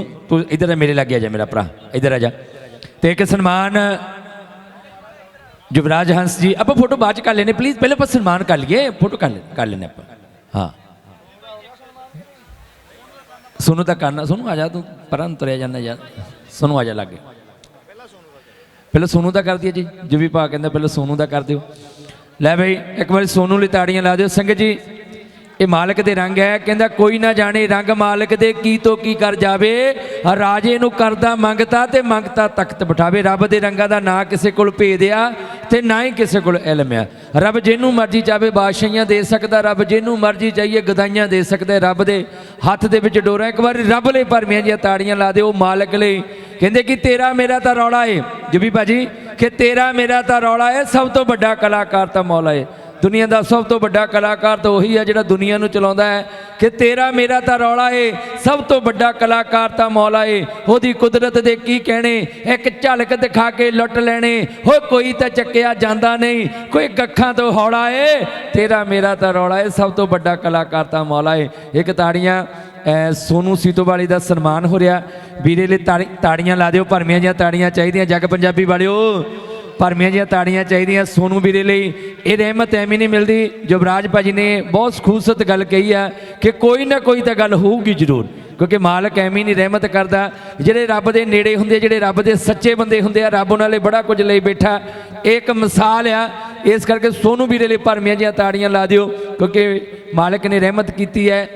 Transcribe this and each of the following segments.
ਤੂੰ ਇਧਰ ਆ, ਮੇਰੇ ਲੱਗ ਜਾ, ਮੇਰਾ ਭਰਾ। ਇਧਰ ਆ ਜਾ। ਤੇ ਇੱਕ ਸਨਮਾਨ, ਯੁਵਰਾਜ ਹੰਸ ਜੀ, ਆਪਾਂ ਫੋਟੋ ਬਾਅਦ ਚ ਕਰ ਲੈਨੇ ਪਲੀਜ਼ ਪਹਿਲੇ ਆਪਾਂ ਸਨਮਾਨ ਕਰ ਲਈਏ, ਫੋਟੋ ਕਰ ਕਰ ਲੈਨੇ ਆਪਾਂ। ਹਾਂ। ਸੋਨੂੰ ਤਾਂ ਕਰਨਾ, ਸੋਨੂੰ ਆ ਜਾ, ਤੂੰ ਪਰਾਂ ਤੁਰਿਆ ਜਾਂਦਾ, ਯਾਰ। ਸੋਨੂੰ ਆ ਜਾ ਲੱਗੇ। ਪਹਿਲਾਂ ਸੋਨੂੰ ਦਾ ਕਰ ਦਈਏ ਜੀ ਜਿਵੇਂ ਵੀ ਪਾ ਕਹਿੰਦਾ, ਪਹਿਲਾਂ ਸੋਨੂੰ ਦਾ ਕਰ ਦਿਓ। ਲੈ ਬਈ, ਇੱਕ ਵਾਰੀ ਸੋਨੂੰ ਲਈ ਤਾੜੀਆਂ ਲਾ ਦਿਓ। ਸੰਗਤ ਜੀ ਇਹ ਮਾਲਕ ਦੇ ਰੰਗ ਹੈ, ਕਹਿੰਦਾ ਕੋਈ ਨਾ ਜਾਣੇ ਰੰਗ ਮਾਲਕ ਦੇ, ਕੀ ਤੋਂ ਕੀ ਕਰ ਜਾਵੇ? ਰਾਜੇ ਨੂੰ ਕਰਦਾ ਮੰਗਤਾ ਤੇ ਮੰਗਤਾ ਤਖਤ ਬਿਠਾਵੇ। ਰੱਬ ਦੇ ਰੰਗਾਂ ਦਾ ਨਾ ਕਿਸੇ ਕੋਲ ਭੇਦ ਆ ਤੇ ਨਾ ਹੀ ਕਿਸੇ ਕੋਲ ਇਲਮ ਆ। ਰੱਬ ਜਿਹਨੂੰ ਮਰਜ਼ੀ ਚਾਵੇ, ਬਾਦਸ਼ਾਹੀਆਂ ਦੇ ਸਕਦਾ, ਰੱਬ ਜਿਹਨੂੰ ਮਰਜ਼ੀ ਚਾਹੀਏ, ਗਦਾਈਆਂ ਦੇ ਸਕਦਾ ਰੱਬ ਦੇ। ਹੱਥ ਦੇ ਵਿੱਚ ਡੋਰਾ, ਇੱਕ ਵਾਰੀ ਰੱਬ ਲਈ ਭਰਮੀਆਂ ਜੀਆਂ ਤਾੜੀਆਂ ਲਾ ਦਿਓ ਮਾਲਕ ਲਈ। ਕਹਿੰਦੇ ਕਿ ਤੇਰਾ ਮੇਰਾ ਤਾਂ ਰੌਲਾ ਏ। ਜਬੀ ਭਾਜੀ, ਕਿ ਤੇਰਾ ਮੇਰਾ ਤਾਂ ਰੌਲਾ ਏ, ਸਭ ਤੋਂ ਵੱਡਾ ਕਲਾਕਾਰ ਤਾਂ ਮੌਲਾ ਏ। ਦੁਨੀਆ ਦਾ ਸਭ ਤੋਂ ਵੱਡਾ ਕਲਾਕਾਰ ਤਾਂ ਉਹੀ ਹੈ ਜਿਹੜਾ ਦੁਨੀਆ ਨੂੰ ਚਲਾਉਂਦਾ ਹੈ ਕਿ ਤੇਰਾ ਮੇਰਾ ਤਾਂ ਰੌਲਾ ਏ, ਸਭ ਤੋਂ ਵੱਡਾ ਕਲਾਕਾਰ ਤਾਂ ਮੌਲਾ ਏ। ਉਹਦੀ ਕੁਦਰਤ ਦੇ ਕੀ ਕਹਿਣੇ, ਇੱਕ ਝਲਕ ਦਿਖਾ ਕੇ ਲੁੱਟ ਲੈਣੇ ਹੋ ਕੋਈ ਤਾਂ ਚੱਕਿਆ ਜਾਂਦਾ ਨਹੀਂ। ਕੋਈ ਗੱਖਾਂ ਤੋਂ ਹੌਲਾ ਏ, ਤੇਰਾ ਮੇਰਾ ਤਾਂ ਰੌਲਾ ਏ, ਸਭ ਤੋਂ ਵੱਡਾ ਕਲਾਕਾਰ ਤਾਂ ਮੌਲਾ ਏ। ਇੱਕ ਤਾੜੀਆਂ ਅਹ ਸੋਨੂ ਸੀਤੋ ਵਾਲੀ ਦਾ ਸਨਮਾਨ ਹੋ ਰਿਹਾ। ਵੀਰੇ ਲਈ ਤਾੜੀ- ਤਾੜੀਆਂ ਲਾ ਦਿਓ, ਭਰਮੀਆਂ ਜੀਆਂ ਤਾੜੀਆਂ ਚਾਹੀਦੀਆਂ ਜੱਗ ਪੰਜਾਬੀ ਵਾਲਿਓ। ਭਰਮੀਆਂ ਜੀਆਂ ਤਾੜੀਆਂ ਚਾਹੀਦੀਆਂ ਸੋਨੂ ਵੀਰੇ ਲਈ। ਇਹ ਰਹਿਮਤ ਐਵੇਂ ਨਹੀਂ ਮਿਲਦੀ ਜੁਵਰਾਜ ਭਾਜੀ ਨੇ ਬਹੁਤ ਖੂਬਸੂਰਤ ਗੱਲ ਕਹੀ ਆ ਕਿ ਕੋਈ ਨਾ ਕੋਈ ਤਾਂ ਗੱਲ ਹੋਊਗੀ ਜ਼ਰੂਰ, ਕਿਉਂਕਿ ਮਾਲਕ ਐਵੇਂ ਨਹੀਂ ਰਹਿਮਤ ਕਰਦਾ। ਜਿਹੜੇ ਰੱਬ ਦੇ ਨੇੜੇ ਹੁੰਦੇ, ਜਿਹੜੇ ਰੱਬ ਦੇ ਸੱਚੇ ਬੰਦੇ ਹੁੰਦੇ ਆ, ਰੱਬ ਉਹਨਾਂ ਲਈ ਬੜਾ ਕੁਝ ਲਈ ਬੈਠਾ। ਇਹ ਇੱਕ ਮਿਸਾਲ ਆ, ਇਸ ਕਰਕੇ ਸੋਨੂ ਵੀਰੇ ਲਈ ਭਰਮੀਆਂ ਜੀਆਂ ਤਾੜੀਆਂ ਲਾ ਦਿਓ, ਕਿਉਂਕਿ ਮਾਲਕ ਨੇ ਰਹਿਮਤ ਕੀਤੀ ਹੈ।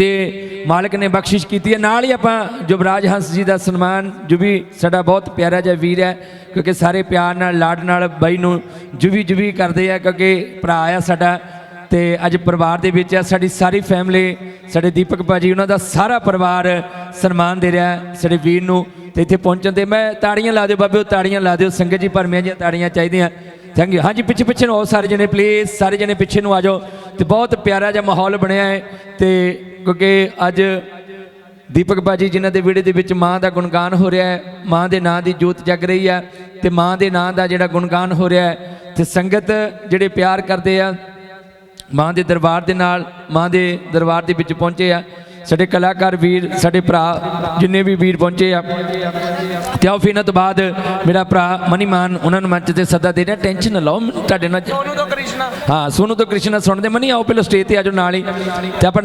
ਤੇ ਮਾਲਕ ਨੇ ਬਖਸ਼ਿਸ਼ ਕੀਤੀ ਹੈ। ਨਾਲ ਹੀ ਆਪਾਂ ਜੁਬਰਾਜ ਹੰਸ ਜੀ ਦਾ ਸਨਮਾਨ, ਜੋ ਸਾਡਾ ਬਹੁਤ ਪਿਆਰਾ ਜਿਹਾ ਵੀਰ ਹੈ, ਕਿਉਂਕਿ ਸਾਰੇ ਪਿਆਰ ਨਾਲ, ਲਾਡ ਨਾਲ ਬਾਈ ਨੂੰ ਜੁਬੀ ਜੁਬੀ ਕਰਦੇ ਆ, ਕਿਉਂਕਿ ਭਰਾ ਆ ਸਾਡਾ ਤੇ ਅੱਜ ਪਰਿਵਾਰ ਦੇ ਵਿੱਚ ਆ, ਸਾਡੀ ਸਾਰੀ ਫੈਮਿਲੀ ਸਾਡੇ ਦੀਪਕ ਭਾਜੀ, ਉਹਨਾਂ ਦਾ ਸਾਰਾ ਪਰਿਵਾਰ ਸਨਮਾਨ ਦੇ ਰਿਹਾ ਸਾਡੇ ਵੀਰ ਨੂੰ ਤੇ ਇੱਥੇ ਪਹੁੰਚਣ ਤੇ ਮੈਂ ਤਾੜੀਆਂ ਲਾ ਦਿਓ ਬਾਬਿਓ ਤਾੜੀਆਂ ਲਾ ਦਿਓ, ਸੰਗਤ ਜੀ ਭਰਮੀਆਂ ਜੀਆਂ ਤਾੜੀਆਂ ਚਾਹੀਦੀਆਂ। ਥੈਂਕ ਯੂ ਹਾਂਜੀ, ਪਿੱਛੇ ਪਿੱਛੇ ਨੂੰ ਆਓ ਸਾਰੇ ਜਣੇ ਪਲੀਜ਼ ਸਾਰੇ ਜਣੇ ਪਿੱਛੇ ਨੂੰ ਆ ਜਾਓ ਤੇ ਬਹੁਤ ਪਿਆਰਾ ਜਿਹਾ ਮਾਹੌਲ ਬਣਿਆ ਹੈ ਤੇ ਕਿਉਂਕਿ ਅੱਜ ਦੀਪਕ ਬਾਜੀ ਜਿਨ੍ਹਾਂ ਦੇ ਵਿੜੇ ਦੇ ਵਿੱਚ ਮਾਂ ਦਾ ਗੁਣਗਾਨ ਹੋ ਰਿਹਾ ਹੈ ਮਾਂ ਦੇ ਨਾਂ ਦੀ ਜੋਤ ਜਗ ਰਹੀ ਹੈ ਤੇ ਮਾਂ ਦੇ ਨਾਂ ਦਾ ਜਿਹੜਾ ਗੁਣਗਾਨ ਹੋ ਰਿਹਾ ਹੈ ਤੇ ਸੰਗਤ ਜਿਹੜੇ ਪਿਆਰ ਕਰਦੇ ਆ ਮਾਂ ਦੇ ਦਰਬਾਰ ਦੇ ਨਾਲ ਮਾਂ ਦੇ ਦਰਬਾਰ ਦੇ ਵਿੱਚ ਪਹੁੰਚੇ ਆ। ਸਾਡੇ ਕਲਾਕਾਰ ਵੀਰ ਸਾਡੇ ਭਰਾ ਜਿੰਨੇ ਵੀ ਵੀਰ ਪਹੁੰਚੇ ਆ। ਤੇ ਆਓ ਫਿਰ ਤੋਂ ਬਾਅਦ ਮੇਰਾ ਭਰਾ ਮਨੀਮਾਨ ਉਹਨਾਂ ਨੂੰ ਮੰਚ ਤੇ ਸੱਦਾ ਦੇ ਰਿਹਾ। ਟੈਨਸ਼ਨ ਨਾ ਲਓ ਤੁਹਾਡੇ ਨਾਲ ਸੋਨੂ ਤੋਂ ਕ੍ਰਿਸ਼ਨਾ। ਹਾਂ ਸੋਨੂ ਤੋਂ ਕ੍ਰਿਸ਼ਨਾ ਸੁਣਦੇ। ਮਨੀ ਆਓ ਪਹਿਲਾਂ ਸਟੇਜ ਤੇ ਆਜੋ ਨਾਲ ਹੀ। ਤੇ ਆਪਾਂ